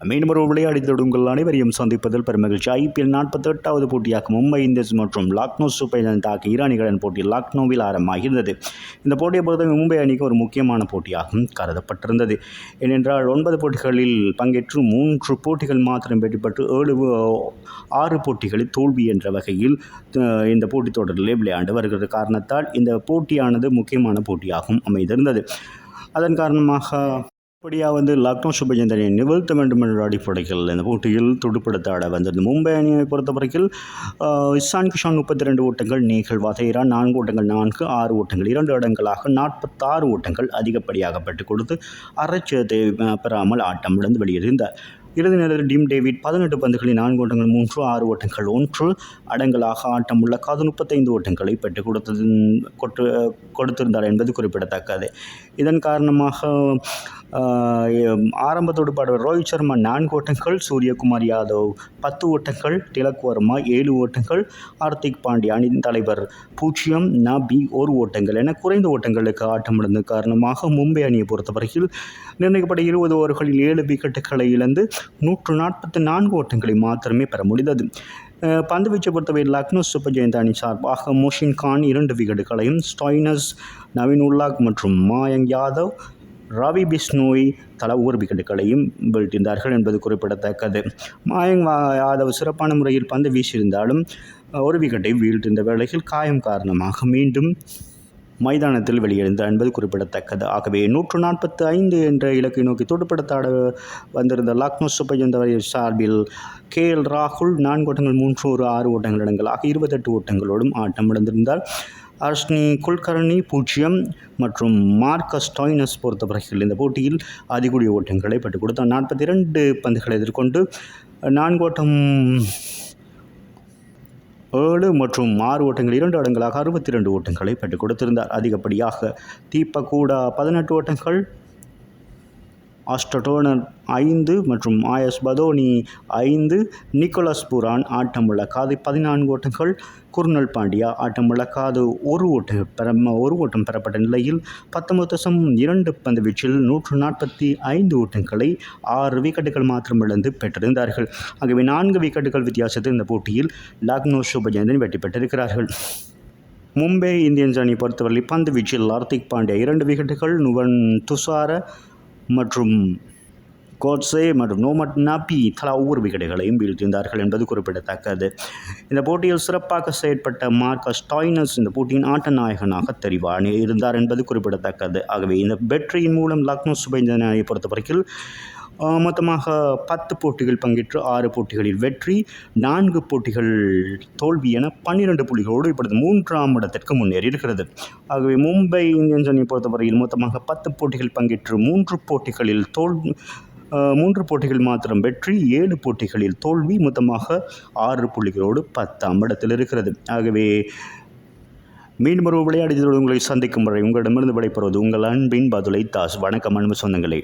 மீண்டும் ஒரு விளையாடி தொடுங்கள் அனைவரையும் சந்திப்பதில் பெருமகிழ்ச்சி. ஐபிஎல் நாற்பத்தி எட்டாவது போட்டியாக மும்பை இந்தியன்ஸ் மற்றும் லக்னோ சூப்பர் ஜெயண்ட் ஆகிய இரு அணிகளின் போட்டி லக்னோவில் ஆரம்பமாகியிருந்தது இந்த போட்டியை பொறுத்தவரை மும்பை அணிக்கு ஒரு முக்கியமான போட்டியாகவும் கருதப்பட்டிருந்தது. ஏனென்றால் ஒன்பது போட்டிகளில் பங்கேற்று மூன்று போட்டிகள் மாத்திரம் வெற்றி பெற்று ஏழு ஆறு போட்டிகளில் தோல்வி என்ற வகையில் இந்த போட்டித் தொடரிலே விளையாண்டு வருகிறது. காரணத்தால் இந்த போட்டியானது முக்கியமான போட்டியாகவும் அமைந்திருந்தது. அதன் காரணமாக இப்படியாக வந்து லக்னோ சுபஜந்தனை நிகழ்த்த வேண்டும் என்ற அடிப்படையில் இந்த போட்டியில் துடுப்படுத்த ஆட வந்தது மும்பை அணியை பொறுத்த வரைக்கும் இசான் கிஷான் முப்பத்தி ரெண்டு ஓட்டங்கள் நீகல் வதைரா நான்கு ஓட்டங்கள் நான்கு ஆறு ஓட்டங்கள் இரண்டு இடங்களாக நாற்பத்தாறு ஓட்டங்கள் அதிகப்படியாக பெற்றுக் கொடுத்து அரைச்சத்தை பெறாமல் ஆட்டம் இழந்து வெளியேறிந்தார் இறுதி நேரத்தில் டீம் டேவிட் பதினெட்டு பந்துகளில் நான்கு ஓட்டங்கள் மூன்று ஆறு ஓட்டங்கள் ஒன்று அடங்கலாக ஆட்டம் உள்ள காது முப்பத்தைந்து ஓட்டங்களை பெற்றுக் கொடுத்தது கொட்டு கொடுத்திருந்தார் என்பது குறிப்பிடத்தக்கது. இதன் காரணமாக ஆஹ், ஆரம்ப ரோஹித் சர்மா நான்கு ஓட்டங்கள் சூரியகுமார் யாதவ் பத்து ஓட்டங்கள் திலக் வர்மா ஏழு ஓட்டங்கள் ஹார்திக் பாண்டியா அணியின் தலைவர் பூஜ்ஜியம் நபி ஒரு ஓட்டங்கள் என குறைந்த ஓட்டங்களுக்கு ஆட்டம் இழந்த காரணமாக மும்பை அணியை பொறுத்தவரையில் நிர்ணயிக்கப்பட்ட இருபது ஓவர்களில் ஏழு விக்கெட்டுகளை இழந்து நூற்று நாற்பத்தி நான்கு ஓட்டங்களை மாத்திரமே பெற முடிந்தது. பந்துவீச்சை பந்து வீச்சை பொறுத்தவரை லக்னோ சூப்பர் ஜெயந்த் அணி சார்பாக மோஷின் கான் இரண்டு விக்கெட்டுகளையும் ஸ்டாய்னஸ் நவீன் உல்லாக் மற்றும் மாயங் யாதவ் ரவி பிஸ்னோய் தலா ஒரு விக்கெட்டுகளையும் வீழ்த்தியிருந்தார்கள் என்பது குறிப்பிடத்தக்கது. மாயங் யாதவ் சிறப்பான முறையில் பந்து வீசியிருந்தாலும் ஒரு விக்கெட்டை வீழ்த்திருந்த வேளையில் காயம் காரணமாக மீண்டும் மைதானத்தில் வெளியிருந்தார் என்பது குறிப்பிடத்தக்கது. ஆகவே நூற்று நாற்பத்தி ஐந்து என்ற இலக்கை நோக்கி துடுப்படுத்தாட வந்திருந்த லக்னோ சூப்பர் சார்பில் கே எல் ராகுல் நான்கு ஓட்டங்கள் மூன்று ஒரு ஆறு ஓட்டங்கள் இடங்களாக இருபத்தெட்டு ஓட்டங்களோடும் ஆட்டம் இழந்திருந்தார் அர்ஷ்னி குல்கர்ணி பூஜ்ஜியம் மற்றும் மார்க்கஸ் டாய்னஸ் பொறுத்தவரையில் இந்த போட்டியில் அதிகூடிய ஓட்டங்களை பெற்றுக் கொடுத்தார். நாற்பத்தி இரண்டு பந்துகளை எதிர்கொண்டு நான்கு ஓட்டம் ஏழு மற்றும் ஆறு ஓட்டங்கள் இரண்டு இடங்களாக அறுபத்தி ரெண்டு ஓட்டங்களை பெற்றுக் கொடுத்திருந்தார். அதிகப்படியாக தீபக்கூடா பதினெட்டு ஓட்டங்கள் ஆஸ்டடோனர் ஐந்து மற்றும் ஆயஸ் பதோனி ஐந்து நிக்கோலஸ் புரான் ஆட்டமுள்ள காது பதினான்கு ஓட்டங்கள் குர்னல் பாண்டியா ஆட்டமுள்ள காது ஒரு ஓட்டம் பெற ஒரு ஓட்டம் பெறப்பட்ட நிலையில் பத்தொன்பது தசம் இரண்டு பந்து வீச்சில் நூற்று நாற்பத்தி ஐந்து ஓட்டங்களை ஆறு விக்கெட்டுகள் மாத்திரம் இழந்து பெற்றிருந்தார்கள். ஆகவே நான்கு விக்கெட்டுகள் வித்தியாசத்தில் இந்த போட்டியில் லக்னோ சுபஜயந்தன் வெற்றி பெற்றிருக்கிறார்கள். மும்பை இந்தியன்ஸ் அணி பொறுத்தவரை பந்து வீச்சில் ஹார்திக் பாண்டியா இரண்டு விக்கெட்டுகள் நுவன் துசார மற்றும் கோட்ஸே மற்றும் நோமட் நாப்பி தலா ஒவ்வொரு விக்கெட்டுகளையும் வீழ்த்தியிருந்தார்கள் என்பது குறிப்பிடத்தக்கது. இந்த போட்டியில் சிறப்பாக செயற்பட்ட மார்க்கஸ் டாய்னஸ் இந்த போட்டியின் ஆட்ட நாயகனாக தெரிவாணி இருந்தார் என்பது குறிப்பிடத்தக்கது. ஆகவே இந்த வெற்றியின் மூலம் லக்னோ சுபேந்திரனை பொறுத்தவரைக்கும் மொத்தமாக பத்து போட்டிகள் பங்கேற்று ஆறு போட்டிகளில் வெற்றி நான்கு போட்டிகள் தோல்வி என பன்னிரண்டு புள்ளிகளோடு இப்பொழுது மூன்றாம் இடத்திற்கு முன்னேறி இருக்கிறது ஆகவே மும்பை இந்தியன்ஸ் அணியை பொறுத்தவரையில் மொத்தமாக பத்து போட்டிகள் பங்கேற்று மூன்று போட்டிகளில் தோல் மூன்று போட்டிகள் மாத்திரம் வெற்றி ஏழு போட்டிகளில் தோல்வி மொத்தமாக ஆறு புள்ளிகளோடு பத்தாம் இடத்தில் இருக்கிறது. ஆகவே மீண்டும் ஒரு விளையாடுதல் உங்களை சந்திக்கும் வரை உங்களிடமிருந்து விடைபெறுவது உங்கள் அன்பின் பதுலை தாஸ். வணக்கம் அன்பு சொந்தங்களே.